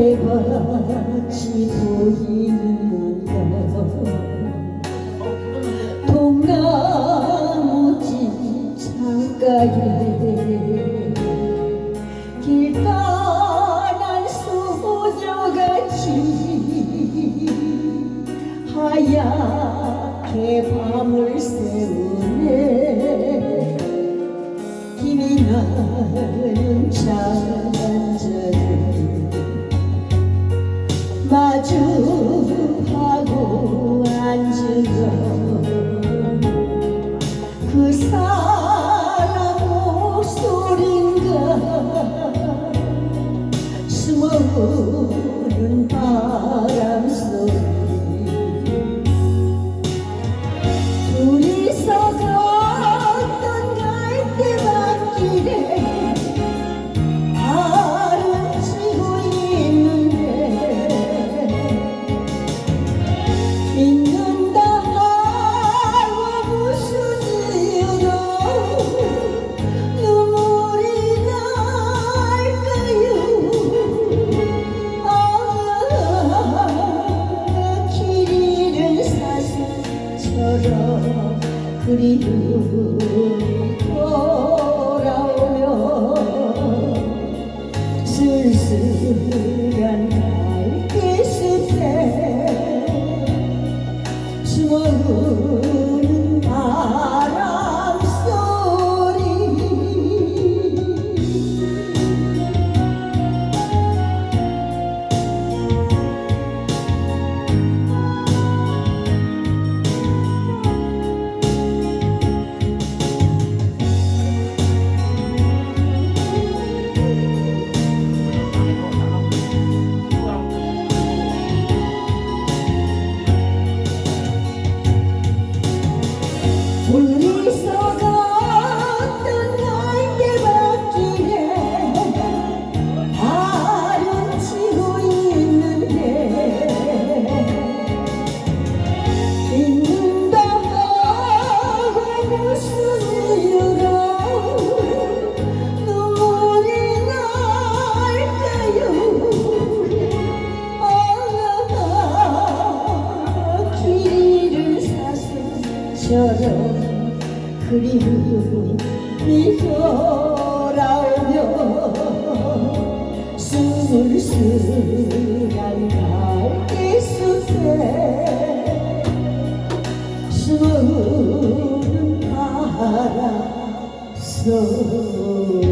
갈대밭이 보이는가 동나무집 창가에 길 떠난 소녀같이 하얗게 밤을 새우네 마주하고 앉으며 그 사람 목소린가? 숨어 그리움이 돌아오며 쓸쓸한 갈대숲에 숨어오는 바 처럼 그리움이 돌아오며 스물스한 갈대숲에 숨어오는 바람 소리